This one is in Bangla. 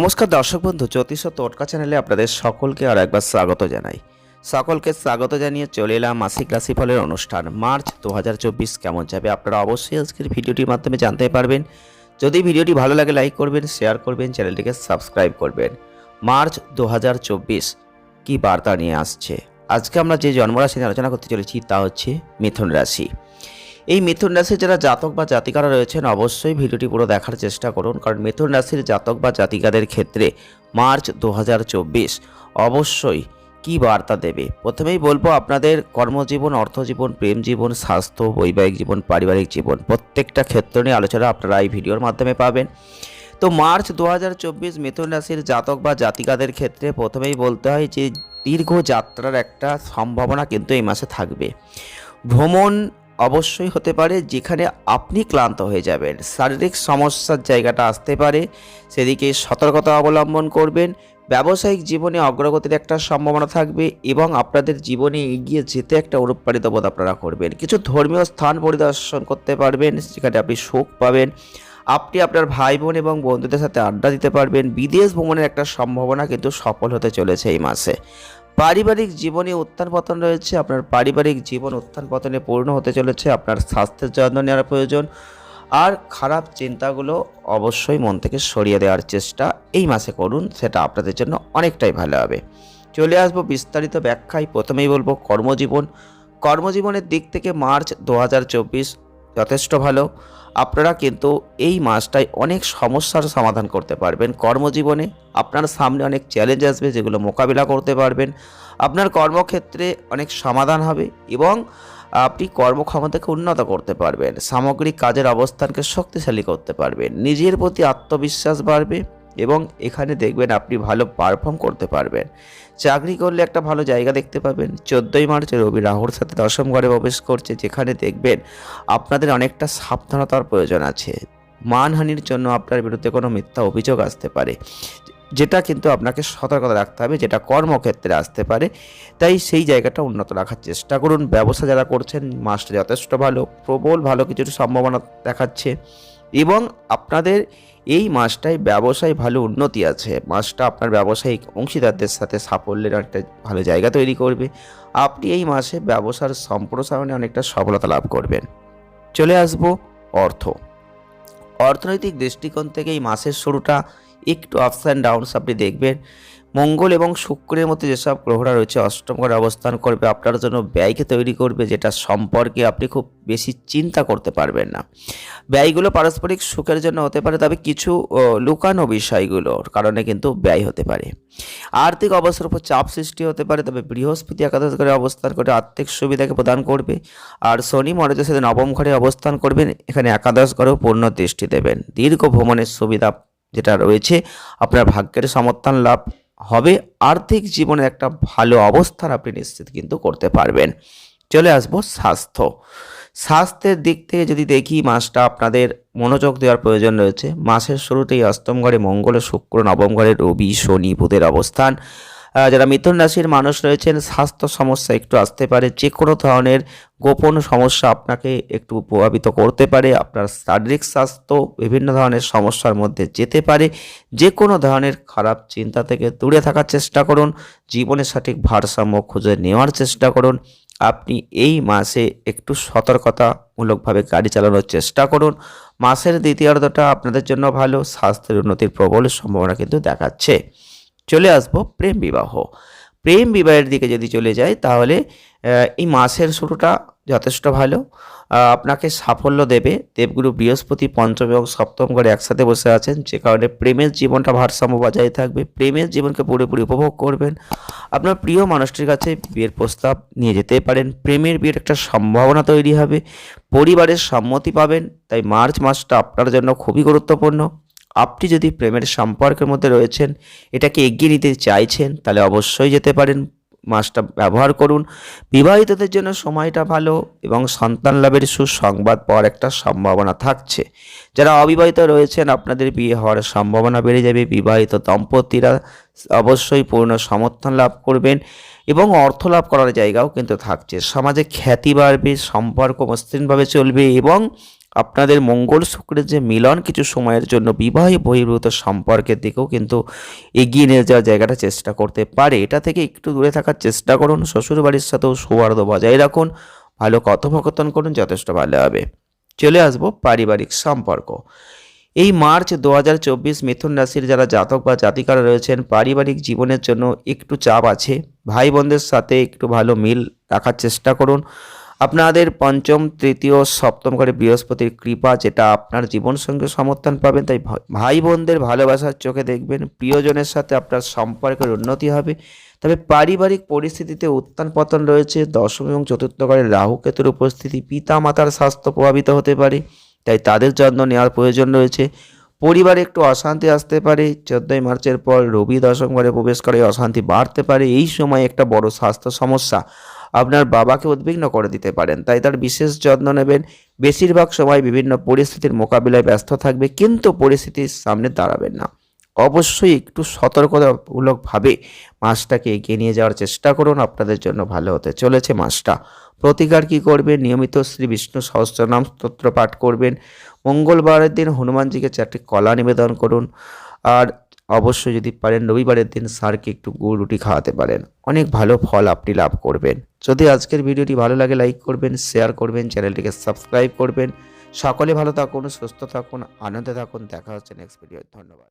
নমস্কার দর্শক বন্ধু, জ্যোতিষ ও টোটকা চ্যানেলে আপনাদের সকলকে আর একবার স্বাগত জানাই। সকলকে স্বাগত জানিয়ে চলে এলাম মাসিক রাশিফলের অনুষ্ঠান। মার্চ দু হাজার চব্বিশ কেমন যাবে আপনারা অবশ্যই আজকের ভিডিওটির মাধ্যমে জানতে পারবেন। যদি ভিডিওটি ভালো লাগে লাইক করবেন, শেয়ার করবেন, চ্যানেলটিকে সাবস্ক্রাইব করবেন। মার্চ দু হাজার চব্বিশ কি বার্তা নিয়ে আসছে? আজকে আমরা যে জন্মরাশি নিয়ে আলোচনা করতে চলেছি তা হচ্ছে মিথুন রাশি। এই মিথুন রাশির যারা জাতক বা জাতিকারা রয়েছেন, অবশ্যই ভিডিওটি পুরো দেখার চেষ্টা করুন। কারণ মিথুন রাশির জাতক বা জাতিকাদের ক্ষেত্রে মার্চ দু হাজার চব্বিশ অবশ্যই কি বার্তা দেবে? প্রথমেই বলব, আপনাদের কর্মজীবন, অর্থজীবন, প্রেম জীবন, স্বাস্থ্য, বৈবাহিক জীবন, পারিবারিক জীবন, প্রত্যেকটা ক্ষেত্র নিয়ে আলোচনা আপনারা এই ভিডিওর মাধ্যমে পাবেন। তো মার্চ দু হাজার চব্বিশ মিথুন রাশির জাতক বা জাতিকাদের ক্ষেত্রে প্রথমেই বলতে হয় যে, দীর্ঘ যাত্রার একটা সম্ভাবনা কিন্তু এই মাসে থাকবে। ভ্রমণ অবশ্যই হতে পারে যেখানে আপনি ক্লান্ত হয়ে যাবেন। শারীরিক সমস্যার জায়গাটা আসতে পারে, সেদিকে সতর্কতা অবলম্বন করবেন। ব্যবসায়িক জীবনে অগ্রগতির একটা সম্ভাবনা থাকবে এবং আপনাদের জীবনে এগিয়ে যেতে একটা অনুপ্রাণিত বোধ আপনারা করবেন। কিছু ধর্মীয় স্থান পরিদর্শন করতে পারবেন যেখানে আপনি সুখ পাবেন। আপনি আপনার ভাই বোন এবং বন্ধুদের সাথে আড্ডা দিতে পারবেন। বিদেশ ভ্রমণের একটা সম্ভাবনা কিন্তু সফল হতে চলেছে এই মাসে। পারিবারিক জীবনে উত্থান পতন রয়েছে, আপনার পারিবারিক জীবন উত্থান পতনে পূর্ণ হতে চলেছে, আপনার স্বাস্থ্যের যত্ন নেওয়ার প্রয়োজন। আর খারাপ চিন্তাগুলো অবশ্যই মন থেকে সরিয়ে দেওয়ার চেষ্টা এই মাসে করুন, সেটা আপনাদের জন্য অনেকটাই ভালো হবে। চলে আসব বিস্তারিত ব্যাখ্যায়, প্রথমেই বলব কর্মজীবন। কর্মজীবনের দিক থেকে মার্চ দু হাজার চব্বিশ যথেষ্ট ভালো। আপনারা কিন্তু এই মাসটায় অনেক সমস্যার সমাধান করতে পারবেন। কর্মজীবনে আপনার সামনে অনেক চ্যালেঞ্জ আসবে, যেগুলো মোকাবিলা করতে পারবেন। আপনার কর্মক্ষেত্রে অনেক সমাধান হবে এবং আপনি কর্মক্ষমতাকে উন্নত করতে পারবেন। সামগ্রিক কাজের অবস্থানকে শক্তিশালী করতে পারবেন। নিজের প্রতি আত্মবিশ্বাস বাড়বে। এবং এখানে দেখবেন আপনি ভালো পারফর্ম করতে পারবেন। চাকরি করলে একটা ভালো জায়গা দেখতে পাবেন। চোদ্দোই মার্চে রবি রাহুর সাথে দশম ঘরে প্রবেশ করছে, যেখানে দেখবেন আপনাদের অনেকটা সাবধানতার প্রয়োজন আছে। মানহানির জন্য আপনার বিরুদ্ধে কোনো মিথ্যা অভিযোগ আসতে পারে। যেটা কিন্তু আপনাকে সতর্কতা রাখতে হবে, যেটা কর্মক্ষেত্রে আসতে পারে। তাই সেই জায়গাটা উন্নত রাখার চেষ্টা করুন। ব্যবসা যারা করছেন, মাসটা যথেষ্ট ভালো, প্রবল ভালো কিছুর সম্ভাবনা দেখাচ্ছে। এবং আপনাদের এই মাসটায় ব্যবসায় ভালো উন্নতি আছে। মাসটা আপনার ব্যবসায়িক অংশীদারদের সাথে সাফল্যের একটা ভালো জায়গা তৈরি করবে। আপনি এই মাসে ব্যবসার সম্প্রসারণে অনেকটা সফলতা লাভ করবেন। চলে আসব অর্থ। অর্থনৈতিক দৃষ্টিকোণ থেকে এই মাসের শুরুটা একটু আপস অ্যান্ড ডাউনস আপনি দেখবেন। মঙ্গল এবং শুক্রের মধ্যে যেসব গ্রহরা রয়েছে, অষ্টম ঘরে অবস্থান করবে, আপনার জন্য ব্যয়কে তৈরি করবে, যেটা সম্পর্কে আপনি খুব বেশি চিন্তা করতে পারবেন না। ব্যয়গুলো পারস্পরিক সুখের জন্য হতে পারে, তবে কিছু লুকানো বিষয়গুলোর কারণে কিন্তু ব্যয় হতে পারে। আর্থিক অবস্থার উপর চাপ সৃষ্টি হতে পারে, তবে বৃহস্পতি একাদশ ঘরে অবস্থান করে আর্থিক সুবিধাকে প্রদান করবে। আর শনি মহারাজের সাথে নবম ঘরে অবস্থান করবেন, এখানে একাদশ ঘরেও পূর্ণ দৃষ্টি দেবেন। দীর্ঘ ভ্রমণের সুবিধা যেটা রয়েছে, আপনার ভাগ্যের সমর্থন লাভ হবে। আর্থিক জীবনে একটা ভালো অবস্থান আপনি নিশ্চিত কিন্তু করতে পারবেন। চলে আসব স্বাস্থ্য। স্বাস্থ্যের দিক থেকে যদি দেখি মাসটা আপনাদের মনোযোগ দেওয়ার প্রয়োজন রয়েছে। মাসের শুরুতেই অষ্টম ঘরে মঙ্গল, শুক্র, নবম ঘরে রবি, শনি, বুধের অবস্থান। যারা মিথুন রাশির মানুষ রয়েছেন, স্বাস্থ্য সমস্যা একটু আসতে পারে যে কোনো ধরনের গোপন সমস্যা আপনাকে একটু প্রভাবিত করতে পারে, আপনার শারীরিক স্বাস্থ্য বিভিন্ন ধরনের সমস্যার মধ্যে যেতে পারে যে কোনো ধরনের খারাপ চিন্তা থেকে দূরে থাকার চেষ্টা করুন, জীবনের সঠিক ভারসাম্য খুঁজে নেওয়ার চেষ্টা করুন, আপনি এই মাসে একটু সতর্কতামূলকভাবে গাড়ি চালানোর চেষ্টা করুন, মাসের দ্বিতীয়ার্ধটা আপনাদের জন্য ভালো, স্বাস্থ্যের উন্নতির প্রবল সম্ভাবনা কিন্তু দেখাচ্ছে। চলে আসব প্রেম বিবাহ। প্রেম বিবাহের দিকে যদি চলে যাই, তাহলে এই মাসের শুরুটা যথেষ্ট ভালো। আপনাকে সাফল্য দেবে। দেবগুরু বৃহস্পতি, পঞ্চম এবং সপ্তম ঘরে একসাথে বসে আছেন। যে কারণে প্রেমের জীবনটা ভারসাম্য বজায় থাকবে। প্রেমের জীবনকে পুরোপুরি উপভোগ করবেন। আপনার প্রিয় মানুষটির কাছে বিয়ের প্রস্তাব নিয়ে যেতে পারেন। প্রেমের বিয়ের একটা সম্ভাবনা তৈরি হবে। পরিবারের সম্মতি পাবেন। তাই মার্চ মাসটা আপনার জন্য খুবই গুরুত্বপূর্ণ। আপনি যদি প্রেমের সম্পর্কের মধ্যে রয়েছেন, এটাকে এগিয়ে নিতে চাইছেন, তাহলে অবশ্যই যেতে পারেন। মাসটা ব্যবহার করুন। বিবাহিতদের জন্য সময়টা ভালো এবং সন্তান লাভের সুসংবাদ পাওয়ার একটা সম্ভাবনা থাকছে। যারা অবিবাহিত রয়েছেন, আপনাদের বিয়ে হওয়ার সম্ভাবনা বেড়ে যাবে। বিবাহিত দম্পতিরা অবশ্যই পূর্ণ সমর্থন লাভ করবেন এবং অর্থ লাভ করার জায়গাও কিন্তু থাকছে। সমাজে খ্যাতি বাড়বে, সম্পর্ক মসৃণভাবে চলবে এবং আপনাদের মঙ্গল শুক্রের যে মিলন কিছু সময়ের জন্য বিবাহ বহির্ভূত সম্পর্কের দিকেও কিন্তু এগিয়ে নিয়ে যাওয়ার জায়গাটা চেষ্টা করতে পারে। এটা থেকে একটু দূরে থাকার চেষ্টা করুন, শ্বশুরবাড়ির সাথেও সৌহার্দ্য বজায় রাখুন, ভালো কথোপকথন করুন, যথেষ্ট ভালো হবে। চলে আসব পারিবারিক সম্পর্ক। এই মার্চ দু হাজার চব্বিশ মিথুন রাশির যারা জাতক বা জাতিকারা রয়েছেন, পারিবারিক জীবনের জন্য একটু চাপ আছে। ভাই বোনদের সাথে একটু ভালো মিল রাখার চেষ্টা করুন। আপনাদের পঞ্চম, তৃতীয়, সপ্তম ঘরে বৃহস্পতির কৃপা যেটা আপনার জীবন সঙ্গে সমর্থন পাবেন, তাই ভাই বোনদের ভালোবাসার চোখে দেখবেন, প্রিয়জনের সাথে আপনার সম্পর্কের উন্নতি হবে। তবে পারিবারিক পরিস্থিতিতে উত্থান পতন রয়েছে, দশম এবং চতুর্থ ঘরে রাহু কেতুর উপস্থিতি পিতা মাতার স্বাস্থ্য প্রভাবিত হতে পারে, তাই তাদের যত্ন নেওয়ার প্রয়োজন রয়েছে। পরিবারে একটু অশান্তি আসতে পারে, চোদ্দোই মার্চের পর রবি দশম ঘরে প্রবেশ করে অশান্তি বাড়তে পারে, এই সময় একটা বড় স্বাস্থ্য সমস্যা। আপনার বাবাকে উদ্বিগ্ন করে দিতে পারেন। তাই তার বিশেষ যত্ন নেবেন। বেশিরভাগ সময় বিভিন্ন পরিস্থিতির মোকাবিলায় ব্যস্ত থাকবে, কিন্তু পরিস্থিতির সামনে দাঁড়াবেন না। অবশ্যই একটু সতর্কতামূলকভাবে মাসটাকে এগিয়ে নিয়ে যাওয়ার চেষ্টা করুন, আপনাদের জন্য ভালো হতে চলেছে মাসটা প্রতিকার কি করবেন? নিয়মিত শ্রী বিষ্ণু সহস্রনাম স্তোত্র পাঠ করবেন। মঙ্গলবারের দিন হনুমানজিকে চারটি কলা নিবেদন করুন। আর অবশ্যই যদি পারেন রবিবারের দিন স্যারকে একটু গুড় রুটি খাওয়াতে পারেন। অনেক ভালো ফল আপনি লাভ করবেন। যদি আজকের ভিডিওটি ভালো লাগে লাইক করবেন, শেয়ার করবেন, চ্যানেলটিকে সাবস্ক্রাইব করবেন। সকলে ভালো থাকুন, সুস্থ থাকুন, আনন্দে থাকুন। দেখা হচ্ছে নেক্সট ভিডিও ধন্যবাদ।